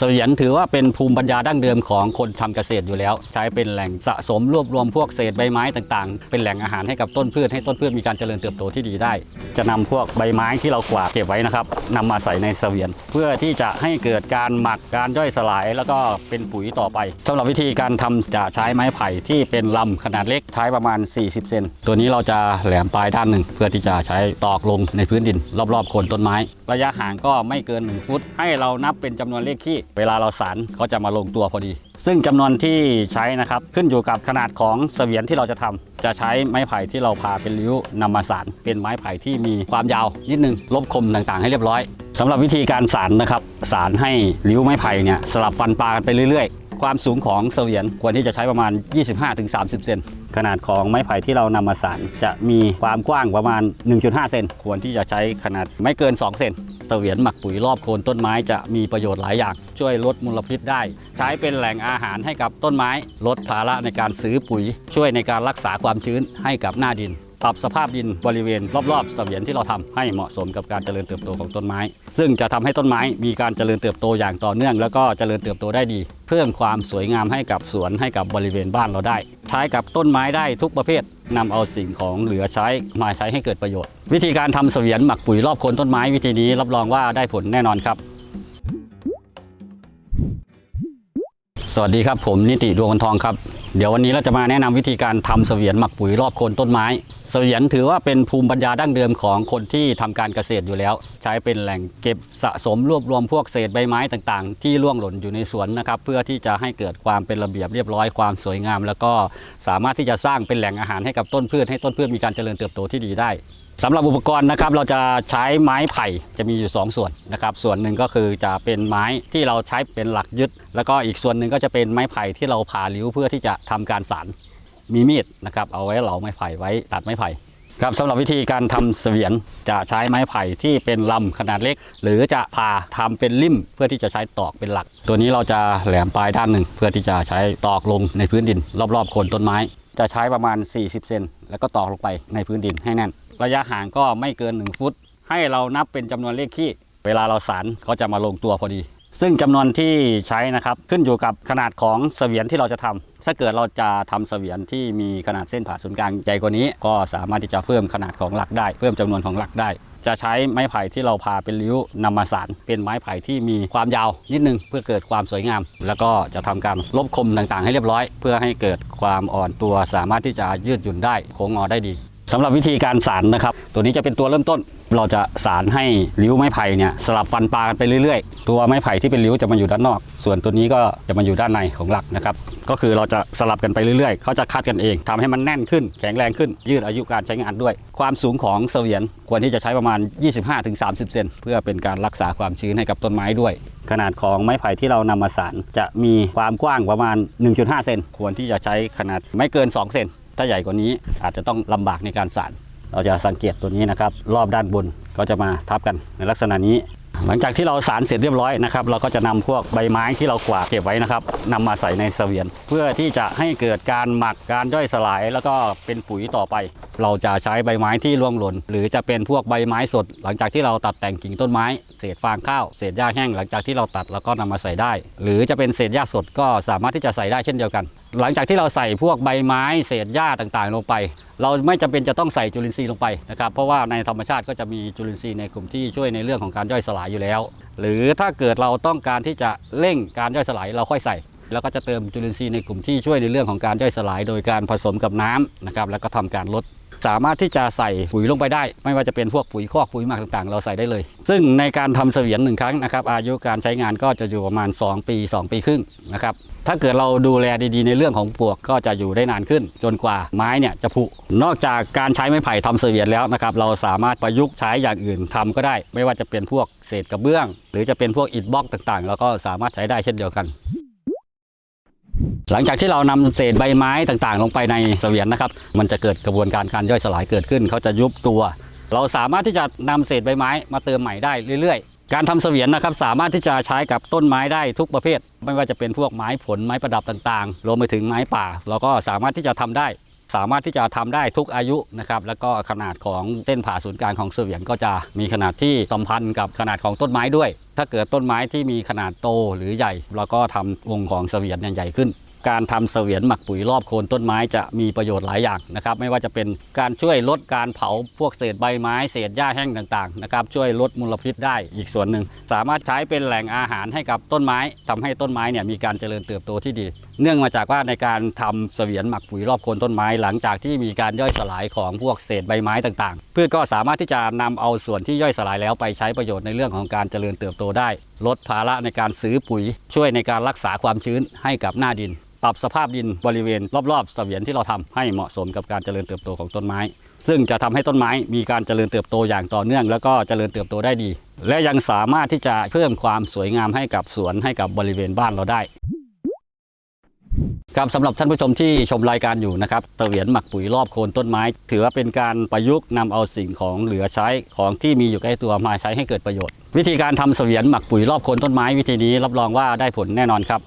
เสวียนถือว่าเป็นภูมิปัญญาดั้งเดิมของคนทำเกษตรอยู่แล้ว ใช้เป็นแหล่งสะสมรวบรวมพวกเศษใบไม้ต่างๆ เป็นแหล่งอาหารให้กับต้นพืชให้ต้นพืชมีการเจริญเติบโตที่ดีได้ จะนำพวกใบไม้ที่เรากวาดเก็บไว้นะครับนำมาใส่ในเสวียน เพื่อที่จะให้เกิดการหมักการย่อยสลาย แล้วก็เป็นปุ๋ยต่อไปสำหรับวิธีการทำจะใช้ไม้ไผ่ที่เป็นลำขนาดเล็กใช้ประมาณ 40 เซนตัวนี้เราจะแหลมปลายด้านหนึ่งเพื่อที่จะใช้ตอกลงในพื้นดิน รอบๆโคนต้นไม้ ระยะห่างก็ไม่เกิน 1 ฟุต ให้เรานับเป็นจำนวนเลขขี้เวลาเราสารเขาจะมาลงตัวพอดี ซึ่งจำนวนที่ใช้นะครับขึ้นอยู่กับขนาดของเสวียนที่เราจะทำจะใช้ไม้ไผ่ที่เราพาเป็นริ้วนำมาสารเป็นไม้ไผ่ที่มีความยาวนิดนึงลบคมต่างๆ ให้เรียบร้อยสำหรับวิธีการสารนะครับสารให้ริ้วไม้ไผ่เนี่ยสลับฟันปลากันไปเรื่อยๆ ความสูงของเสวียนควรที่จะใช้ประมาณ 25-30 เซนขนาดของไม้ไผ่ที่เรานำมาสารจะมีความกว้างประมาณ 1.5 เซนควรที่จะใช้ขนาดไม่เกิน 2 เซนเสวียนหมักปุ๋ยรอบโคนต้นไม้จะมีประโยชน์หลายอย่าง ช่วยลดมลพิษได้ ใช้เป็นแหล่งอาหารให้กับต้นไม้ ลดภาระในการซื้อปุ๋ย ช่วยในการรักษาความชื้นให้กับหน้าดิน ปรับสภาพดินบริเวณรอบๆเสวียนที่เราทำให้เหมาะสมกับการเจริญเติบโตของต้นไม้ ซึ่งจะทำให้ต้นไม้มีการเจริญเติบโตอย่างต่อเนื่อง แล้วก็เจริญเติบโตได้ดี เพิ่มความสวยงามให้กับสวนให้กับบริเวณบ้านเราได้ ใช้กับต้นไม้ได้ทุกประเภทนำเอาสิ่งของเหลือใช้มาใช้ให้เกิดประโยชน์ วิธีการทำเสวียนหมักปุ๋ยรอบโคนต้นไม้วิธีนี้รับรองว่าได้ผลแน่นอนครับสวัสดีครับผมนิติดวงวันทองครับ เดี๋ยววันนี้เราจะมาแนะนำวิธีการทำเสวียนหมักปุ๋ยรอบโคนต้นไม้ สวียนถือว่าเป็นภูมิปัญญาดั้งเดิมของคนที่ทำการเกษตรอยู่แล้ว ใช้เป็นแหล่งเก็บสะสมรวบรวมพวกเศษใบไม้ต่างๆ ที่ร่วงหล่นอยู่ในสวนนะครับ เพื่อที่จะให้เกิดความเป็นระเบียบเรียบร้อยความสวยงาม แล้วก็สามารถที่จะสร้างเป็นแหล่งอาหารให้กับต้นพืชให้ต้นพืชมีการเจริญเติบโตที่ดีได้สำหรับอุปกรณ์นะครับเราจะใช้ไม้ไผ่จะมีอยู่ 2 ส่วนนะครับ ส่วนหนึ่งก็คือจะเป็นไม้ที่เราใช้เป็นหลักยึด แล้วก็อีกส่วนหนึ่งก็จะเป็นไม้ไผ่ที่เราผ่าริ้วเพื่อที่จะทำการสาร มีมีดนะครับเอาไว้เหลาไม้ไผ่ไว้ตัดไม้ไผ่ครับสำหรับวิธีการทำเสวียนจะใช้ไม้ไผ่ที่เป็นลำขนาดเล็ก หรือจะผ่าทำเป็นลิ่มเพื่อที่จะใช้ตอกเป็นหลัก ตัวนี้เราจะแหลมปลายด้านหนึ่ง เพื่อที่จะใช้ตอกลงในพื้นดิน รอบๆโคนต้นไม้ จะใช้ประมาณ 40 เซนแล้วก็ตอกลงไปในพื้นดินให้แน่น ระยะห่างก็ไม่เกิน 1 ฟุต ให้เรานับเป็นจำนวนเลขขี้เวลาเราสารเขาจะมาลงตัวพอดี ซึ่งจำนวนที่ใช้นะครับขึ้นอยู่กับขนาดของเสวียนที่เราจะทำ ถ้าเกิดเราจะทำเสวียนที่มีขนาดเส้นผ่าศูนย์กลางใหญ่กว่านี้ ก็สามารถที่จะเพิ่มขนาดของหลักได้ เพิ่มจำนวนของหลักได้ จะใช้ไม้ไผ่ที่เราพาเป็นริ้วนำมาสานเป็นไม้ไผ่ที่มีความยาวนิดนึงเพื่อเกิดความสวยงาม แล้วก็จะทำการลบคมต่างๆ ให้เรียบร้อย เพื่อให้เกิดความอ่อนตัวสามารถที่จะยืดหยุ่นได้โค้งงอได้ดี สำหรับวิธีการสารนะครับ ตัวนี้จะเป็นตัวเริ่มต้น เราจะสารให้ริ้วไม้ไผ่เนี่ยสลับฟันปลากันไปเรื่อยๆ ตัวไม้ไผ่ที่เป็นริ้วจะมาอยู่ด้านนอก ส่วนตัวนี้ก็จะมาอยู่ด้านในของหลักนะครับก็คือเราจะสลับกันไปเรื่อยๆ เขาจะคัดกันเองทำให้มันแน่นขึ้น แข็งแรงขึ้น ยืดอายุการใช้งานด้วย ความสูงของเสวียนควรที่จะใช้ประมาณ 25-30 เซนเพื่อเป็นการรักษาความชื้นให้กับต้นไม้ด้วย ขนาดของไม้ไผ่ที่เรานำมาสารจะมีความกว้างประมาณ 1.5 เซนควรที่จะใช้ขนาดไม่เกิน 2 เซน ถ้าใหญ่กว่านี้อาจจะต้องลำบากในการสารเราจะสังเกตตัวนี้นะครับ รอบด้านบนก็จะมาทับกันในลักษณะนี้ หลังจากที่เราสารเสร็จเรียบร้อยนะครับเราก็จะนำพวกใบไม้ที่เรากวาดเก็บไว้นะครับนำมาใส่ในเสวียน เพื่อที่จะให้เกิดการหมักการย่อยสลาย แล้วก็เป็นปุ๋ยต่อไป เราจะใช้ใบไม้ที่ร่วงหล่น หรือจะเป็นพวกใบไม้สด หลังจากที่เราตัดแต่งกิ่งต้นไม้ เศษฟางข้าวเศษหญ้าแห้งหลังจากที่เราตัดแล้วก็นำมาใส่ได้ หรือจะเป็นเศษหญ้าสดก็สามารถที่จะใส่ได้เช่นเดียวกัน หลังจากที่เราใส่พวกใบไม้เศษหญ้าต่างๆ ลงไป เราไม่จำเป็นจะต้องใส่จุลินทรีย์ลงไปนะครับเพราะว่าในธรรมชาติก็จะมีจุลินทรีย์ในกลุ่มที่ช่วยในเรื่องของการย่อยสลายอยู่แล้ว หรือถ้าเกิดเราต้องการที่จะเร่งการย่อยสลายเราค่อยใส่ แล้วก็จะเติมจุลินทรีย์ในกลุ่มที่ช่วยในเรื่องของการย่อยสลาย โดยการผสมกับน้ำนะครับแล้วก็ทำการลด สามารถที่จะใส่ปุ๋ยลงไปได้ ไม่ว่าจะเป็นพวกปุ๋ยคอกปุ๋ยหมักต่างๆ เราใส่ได้เลย ซึ่งในการทำเสวียนหนึ่งครั้งนะครับอายุการใช้งานก็จะอยู่ประมาณ 2 ปี 2 ปีครึ่งนะครับถ้าเกิดเราดูแลดีๆในเรื่องของปวกก็จะอยู่ได้นานขึ้น จนกว่าไม้เนี่ยจะผุ นอกจากการใช้ไม้ไผ่ทำเสวียนแล้วนะครับเราสามารถประยุกต์ใช้อย่างอื่นทำก็ได้ ไม่ว่าจะเป็นพวกเศษกระเบื้อง หรือจะเป็นพวกอิฐบล็อกต่างๆเราก็สามารถใช้ได้เช่นเดียวกัน หลังจากที่เรานำเศษใบไม้ต่างๆ ลงไปในเสวียนนะครับ มันจะเกิดกระบวนการการย่อยสลายเกิดขึ้น เขาจะยุบตัว เราสามารถที่จะนำเศษใบไม้มาเติมใหม่ได้เรื่อยๆ การทำเสวียนนะครับสามารถที่จะใช้กับต้นไม้ได้ทุกประเภท ไม่ว่าจะเป็นพวกไม้ผลไม้ประดับต่างๆ รวมไปถึงไม้ป่า เราก็สามารถที่จะทำได้ สามารถที่จะทำได้ทุกอายุนะครับ แล้วก็ขนาดของเส้นผ่าศูนย์กลางของเสวียนก็จะมีขนาดที่สัมพันธ์กับขนาดของต้นไม้ด้วย ถ้าเกิดต้นไม้ที่มีขนาดโตหรือใหญ่ เราก็ทำวงของเสวียนใหญ่ขึ้น การทำเสวียนหมักปุ๋ยรอบโคนต้นไม้จะมีประโยชน์หลายอย่างนะครับ ไม่ว่าจะเป็นการช่วยลดการเผาพวกเศษใบไม้เศษหญ้าแห้งต่างๆนะครับช่วยลดมลพิษได้อีกส่วนหนึ่ง สามารถใช้เป็นแหล่งอาหารให้กับต้นไม้ทำให้ต้นไม้เนี่ยมีการเจริญเติบโตที่ดี เนื่องมาจากว่าในการทำเสวียนหมักปุ๋ยรอบโคนต้นไม้ หลังจากที่มีการย่อยสลายของพวกเศษใบไม้ต่างๆพืชก็สามารถที่จะนำเอาส่วนที่ย่อยสลายแล้วไปใช้ประโยชน์ในเรื่องของการเจริญเติบโตได้ ลดภาระในการซื้อปุ๋ย ช่วยในการรักษาความชื้นให้กับหน้าดิน ปรับสภาพดินบริเวณรอบๆเสวียนที่เราทำให้เหมาะสมกับการเจริญเติบโตของต้นไม้ ซึ่งจะทำให้ต้นไม้มีการเจริญเติบโตอย่างต่อเนื่อง แล้วก็เจริญเติบโตได้ดี และยังสามารถที่จะเพิ่มความสวยงามให้กับสวนให้กับบริเวณบ้านเราได้ครับสำหรับท่านผู้ชมที่ชมรายการอยู่นะครับเสวียนหมักปุ๋ยรอบโคนต้นไม้ ถือว่าเป็นการประยุกต์นำเอาสิ่งของเหลือใช้ของที่มีอยู่ใกล้ตัวมาใช้ให้เกิดประโยชน์ วิธีการทำเสวียนหมักปุ๋ยรอบโคนต้นไม้ วิธีนี้รับรองว่าได้ผลแน่นอนครับ